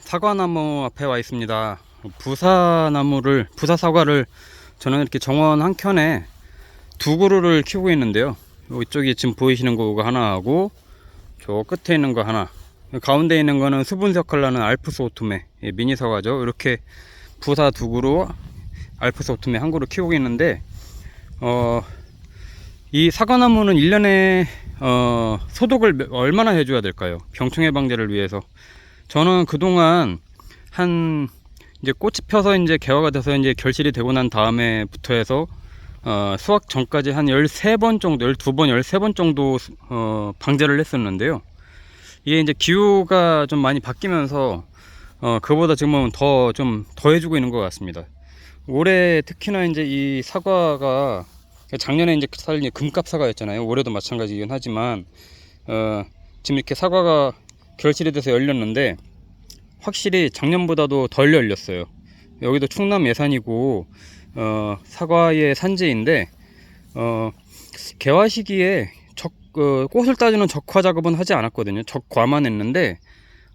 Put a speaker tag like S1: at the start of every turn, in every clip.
S1: 사과나무 앞에 와 있습니다. 부사나무를 부사 사과를 저는 이렇게 정원 한 켠에 두 그루를 키우고 있는데요. 이쪽이 지금 보이시는 거가 하나하고 저 끝에 있는 거 하나. 가운데 있는 거는 수분색깔 나는 알프스 오토메 예, 미니 사과죠. 이렇게 부사 두 그루 알프스 오토메 한 그루 키우고 있는데 어, 이 사과나무는 1년에 어, 소독을 몇- 얼마나 해줘야 될까요? 병충해 방제를 위해서. 저는 그동안 한 이제 꽃이 펴서 이제 개화가 돼서 이제 결실이 되고 난 다음에부터 해서 어, 수확 전까지 한 13번 정도, 12번, 13번 정도 어, 방제를 했었는데요. 이게 이제 기후가 좀 많이 바뀌면서 어, 그보다 지금은 더 좀 더 해주고 있는 것 같습니다. 올해 특히나 이제 이 사과가 작년에 이제 이제 금값 사과였잖아요. 올해도 마찬가지긴 하지만 어, 지금 이렇게 사과가 결실이 돼서 열렸는데 확실히 작년보다도 덜 열렸어요. 여기도 충남 예산이고 어, 사과의 산지인데 어, 개화 시기에 적, 어, 꽃을 따주는 적화 작업은 하지 않았거든요. 적과만 했는데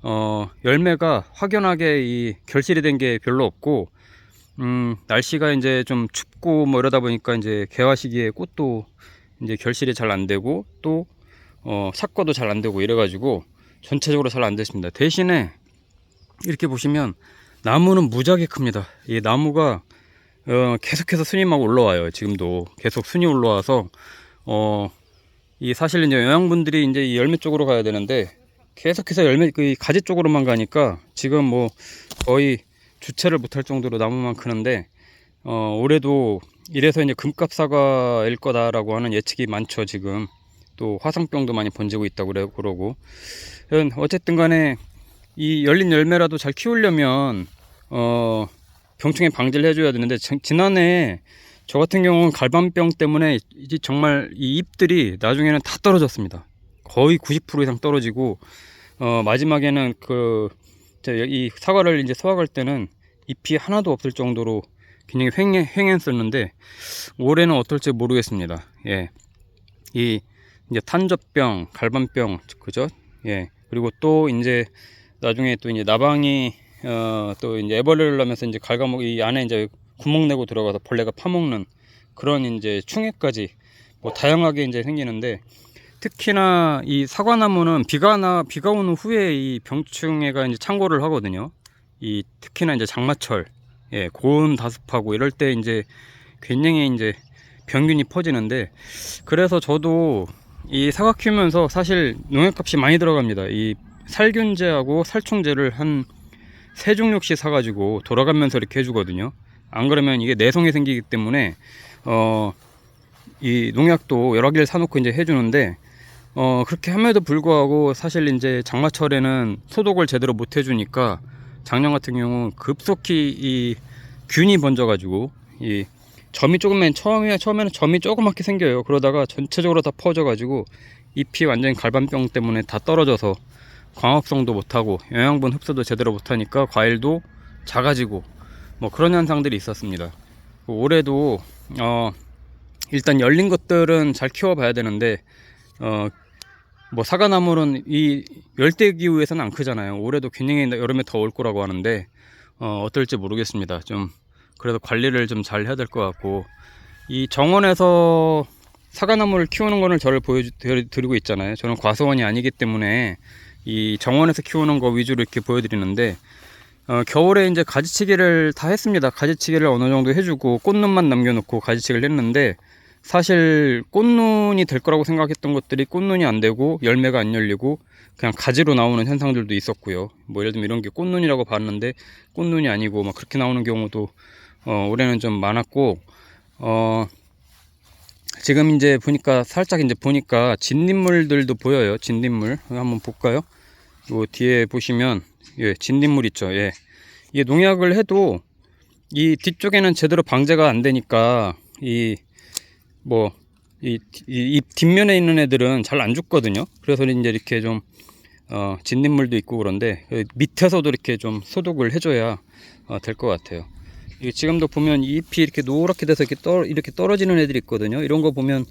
S1: 어, 열매가 확연하게 이 결실이 된 게 별로 없고 음, 날씨가 이제 좀 춥고 뭐 이러다 보니까 이제 개화 시기에 꽃도 이제 결실이 잘 안 되고 또 어, 삭과도 잘 안 되고 이래가지고 전체적으로 잘 안 됐습니다. 대신에 이렇게 보시면 나무는 무지하게 큽니다. 이 나무가 어, 계속해서 순이 막 올라와요. 지금도 계속 순이 올라와서 어, 이 사실 이제 영양분들이 이제 이 열매 쪽으로 가야 되는데 계속해서 열매 그 가지 쪽으로만 가니까 지금 뭐 거의 주체를 못할 정도로 나무만 크는데 어, 올해도 이래서 이제 금값 사과일 거다라고 하는 예측이 많죠 지금 또 화상병도 많이 번지고 있다고 그러고 음, 어쨌든 간에 이 열린 열매라도 잘 키우려면 어 병충해 방지를 해줘야 되는데 지- 지난해 저 같은 경우는 갈반병 때문에 이제 정말 이 잎들이 나중에는 다 떨어졌습니다. 거의 90% 이상 떨어지고 어 마지막에는 그 이 사과를 이제 수확할 때는 잎이 하나도 없을 정도로 굉장히 횡해, 횡했었는데 올해는 어떨지 모르겠습니다. 예. 이 이제 탄저병, 갈반병 그죠? 예. 그리고 또 이제 나중에 또 이제 나방이 어 또 이제 애벌레를 하면서 이제 갉아먹 이 안에 이제 구멍 내고 들어가서 벌레가 파먹는 그런 이제 충해까지 뭐 다양하게 이제 생기는데 특히나 이 사과나무는 비가 나 비가 오는 후에 이 병충해가 이제 창궐을 하거든요. 이 특히나 이제 장마철 예, 고온 다습하고 이럴 때 이제 굉장히 이제 병균이 퍼지는데 그래서 저도 이 사과 키우면서 사실 농약값이 많이 들어갑니다. 이 살균제하고 살충제를 한 세 종류씩 사가지고 돌아가면서 이렇게 해주거든요. 안 그러면 이게 내성이 생기기 때문에 어 이 농약도 여러 개를 사놓고 이제 해주는데 어 그렇게 함에도 불구하고 사실 이제 장마철에는 소독을 제대로 못 해주니까 작년 같은 경우 급속히 이 균이 번져가지고 이 점이 조금만 처음에 처음에는 점이 조그맣게 생겨요. 그러다가 전체적으로 다 퍼져가지고 잎이 완전히 갈반병 때문에 다 떨어져서 광합성도 못하고 영양분 흡수도 제대로 못하니까 과일도 작아지고 뭐 그런 현상들이 있었습니다. 올해도 어 일단 열린 것들은 잘 키워봐야 되는데 어 뭐 사과나물은 이 열대 기후에서는 안 크잖아요. 올해도 굉장히 여름에 더올 거라고 하는데 어 어떨지 모르겠습니다. 좀 그래도 관리를 좀 잘 해야 될 것 같고 이 정원에서 사과나무를 키우는 거를 저를 보여드리고 있잖아요. 저는 과수원이 아니기 때문에 이 정원에서 키우는 거 위주로 이렇게 보여드리는데 어, 겨울에 이제 가지치기를 다 했습니다. 가지치기를 어느 정도 해주고 꽃눈만 남겨놓고 가지치기를 했는데 사실 꽃눈이 될 거라고 생각했던 것들이 꽃눈이 안 되고 열매가 안 열리고 그냥 가지로 나오는 현상들도 있었고요. 뭐 예를 들면 이런 게 꽃눈이라고 봤는데 꽃눈이 아니고 막 그렇게 나오는 경우도 어, 올해는 좀 많았고 어, 지금 이제 보니까 살짝 이제 보니까 진딧물들도 보여요. 진딧물 한번 볼까요? 요 뒤에 보시면 예, 진딧물 있죠. 예. 이게 농약을 해도 이 뒤쪽에는 제대로 방제가 안 되니까 이 뭐 이 이 뒷면에 있는 애들은 잘 안 죽거든요. 그래서 이제 이렇게 좀 어, 진딧물도 있고 그런데 그 밑에서도 이렇게 좀 소독을 해줘야 어, 될 것 같아요. 지금도 보면 이 잎이 이렇게 노랗게 돼서 이렇게 떨 이렇게 떨어지는 애들이 있거든요. 이런 거 보면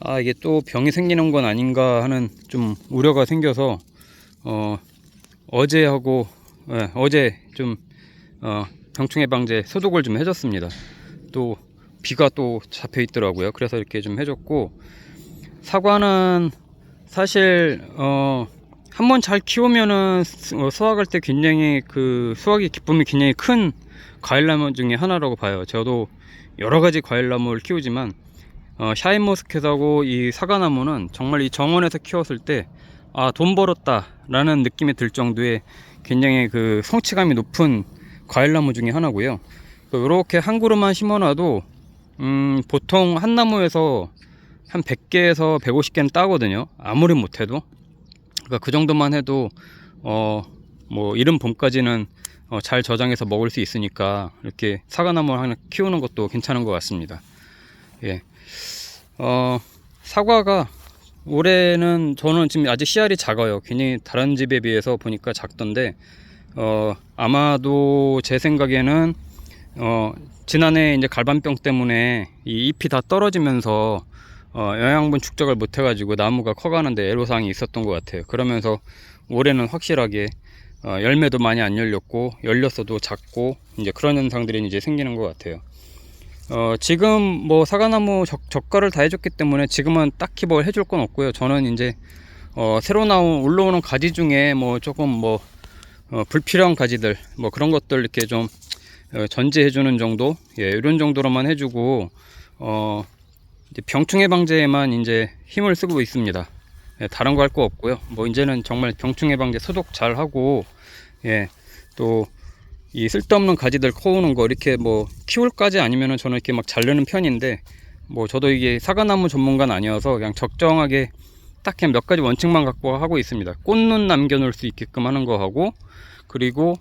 S1: 아 이게 또 병이 생기는 건 아닌가 하는 좀 우려가 생겨서 어 어제하고 예, 어제 좀 어, 병충해 방제 소독을 좀 해줬습니다. 또 비가 또 잡혀 있더라고요. 그래서 이렇게 좀 해줬고 사과는 사실 어, 한번 잘 키우면은 수- 어, 수확할 때 굉장히 그 수확의 기쁨이 굉장히 큰 과일나무 중에 하나라고 봐요. 저도 여러 가지 과일나무를 키우지만 어, 샤인머스켓하고 이 사과나무는 정말 이 정원에서 키웠을 때 아, 돈 벌었다라는 느낌이 들 정도의 굉장히 그 성취감이 높은 과일나무 중에 하나고요. 이렇게 한 그루만 심어놔도 음, 보통 한 나무에서 한 100개에서 150개는 따거든요. 아무리 못해도. 그러니까 그 정도만 해도 어, 뭐 이른 봄까지는 어, 잘 저장해서 먹을 수 있으니까 이렇게 사과나무 하나 키우는 것도 괜찮은 것 같습니다. 예. 어, 사과가 올해는 저는 지금 아직 씨알이 작아요. 굉장히 다른 집에 비해서 보니까 작던데 어, 아마도 제 생각에는 어, 지난해 이제 갈반병 때문에 이 잎이 다 떨어지면서 어, 영양분 축적을 못 해가지고 나무가 커가는데 애로사항이 있었던 것 같아요. 그러면서 올해는 확실하게 어, 열매도 많이 안 열렸고 열렸어도 작고 이제 그런 현상들이 이제 생기는 것 같아요. 어, 지금 뭐 사과나무 적, 젓갈을 다 해줬기 때문에 지금은 딱히 뭘 해줄 건 없고요. 저는 이제 어, 새로 나온 올라오는 가지 중에 뭐 조금 뭐 어, 불필요한 가지들 뭐 그런 것들 이렇게 좀 어, 전제해주는 정도 예 이런 정도로만 해주고 어 병충해 방제에만 이제 힘을 쓰고 있습니다. 예, 다른 거 할 거 없고요. 뭐 이제는 정말 병충해 방제 소독 잘 하고 예 또 이 쓸데없는 가지들 커오는 거 이렇게 뭐 키울까지 아니면은 저는 이렇게 막 자르는 편인데 뭐 저도 이게 사과나무 전문가는 아니어서 그냥 적정하게 딱 그냥 몇 가지 원칙만 갖고 하고 있습니다. 꽃눈 남겨놓을 수 있게끔 하는 거 하고 그리고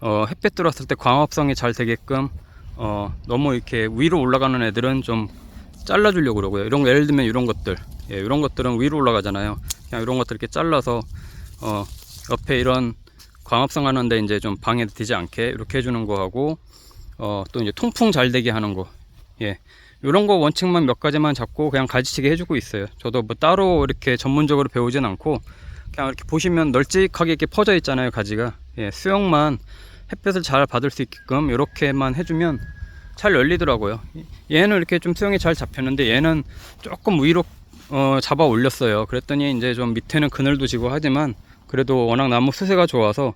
S1: 어, 햇볕 들어왔을 때 광합성이 잘 되게끔 어, 너무 이렇게 위로 올라가는 애들은 좀 잘라주려고 그러고요. 이런 거 예를 들면 이런 것들, 예, 이런 것들은 위로 올라가잖아요. 그냥 이런 것들 이렇게 잘라서 어, 옆에 이런 광합성 하는데 이제 좀 방해되지 않게 이렇게 해주는 거 하고 어, 또 이제 통풍 잘 되게 하는 거, 예, 이런 거 원칙만 몇 가지만 잡고 그냥 가지치기 해주고 있어요. 저도 뭐 따로 이렇게 전문적으로 배우진 않고 그냥 이렇게 보시면 널찍하게 이렇게 퍼져 있잖아요 가지가 예, 수영만 햇볕을 잘 받을 수 있게끔 이렇게만 해주면 잘 열리더라고요 얘는 이렇게 좀 수영이 잘 잡혔는데 얘는 조금 위로 어, 잡아 올렸어요 그랬더니 이제 좀 밑에는 그늘도 지고 하지만 그래도 워낙 나무 수세가 좋아서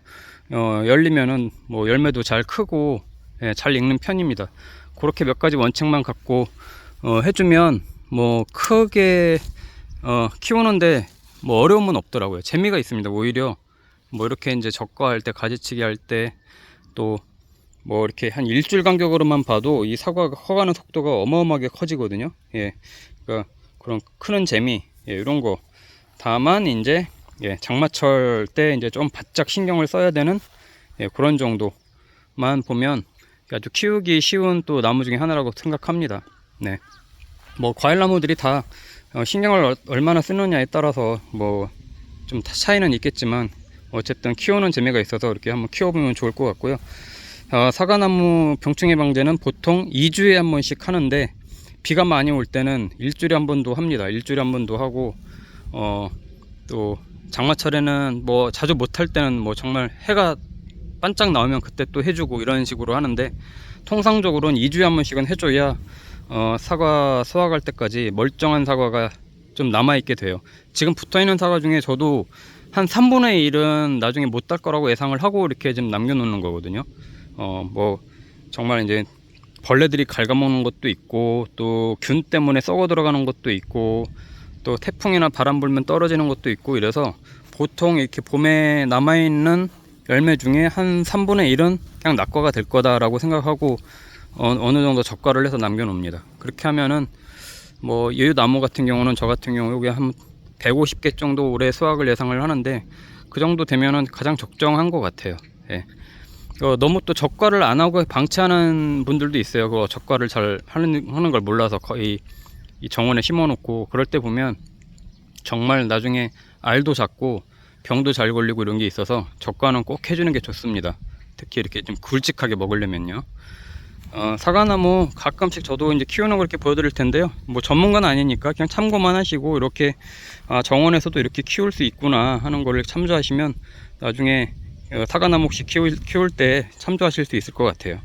S1: 어, 열리면은 뭐 열매도 잘 크고 예, 잘 익는 편입니다 그렇게 몇 가지 원칙만 갖고 어, 해주면 뭐 크게 어, 키우는데 뭐 어려움은 없더라고요. 재미가 있습니다. 오히려 뭐 이렇게 이제 적과할 때 가지치기 할 때 또 뭐 이렇게 한 일주일 간격으로만 봐도 이 사과가 커가는 속도가 어마어마하게 커지거든요. 예, 그러니까 그런 크는 재미 예, 이런 거. 다만 이제 예, 장마철 때 이제 좀 바짝 신경을 써야 되는 예, 그런 정도만 보면 아주 키우기 쉬운 또 나무 중에 하나라고 생각합니다. 네. 뭐 과일 나무들이 다 어, 신경을 얼- 얼마나 쓰느냐에 따라서 뭐 좀 차이는 있겠지만 어쨌든 키우는 재미가 있어서 이렇게 한번 키워보면 좋을 것 같고요. 어, 사과나무 병충해 방제는 보통 2주에 한 번씩 하는데 비가 많이 올 때는 일주일에 한 번도 합니다. 일주일에 한 번도 하고 어, 또 장마철에는 뭐 자주 못할 때는 뭐 정말 해가 반짝 나오면 그때 또 해주고 이런 식으로 하는데 통상적으로는 2주에 한 번씩은 해줘야 어, 사과 수확할 때까지 멀쩡한 사과가 좀 남아있게 돼요. 지금 붙어있는 사과 중에 저도 한 3분의 1은 나중에 못 딸 거라고 예상을 하고 이렇게 좀 남겨놓는 거거든요. 어, 뭐, 정말 이제 벌레들이 갉아먹는 것도 있고, 또 균 때문에 썩어 들어가는 것도 있고, 또 태풍이나 바람 불면 떨어지는 것도 있고, 이래서 보통 이렇게 봄에 남아있는 열매 중에 한 3분의 1은 그냥 낙과가 될 거다라고 생각하고, 어, 어느 정도 적과를 해서 남겨놓습니다. 그렇게 하면은 뭐 여유 나무 같은 경우는 저 같은 경우 여기 한 150개 정도 올해 수확을 예상을 하는데 그 정도 되면은 가장 적정한 것 같아요. 예. 어, 너무 또 적과를 안 하고 방치하는 분들도 있어요. 그 적과를 잘 하는 하는 걸 몰라서 거의 이 정원에 심어놓고 그럴 때 보면 정말 나중에 알도 작고 병도 잘 걸리고 이런 게 있어서 적과는 꼭 해주는 게 좋습니다. 특히 이렇게 좀 굵직하게 먹으려면요. 어, 사과나무 가끔씩 저도 이제 키우는 걸 이렇게 보여드릴 텐데요. 뭐 전문가는 아니니까 그냥 참고만 하시고 이렇게 아, 정원에서도 이렇게 키울 수 있구나 하는 거를 참조하시면 나중에 어, 사과나무 혹시 키울, 키울 때 참조하실 수 있을 것 같아요.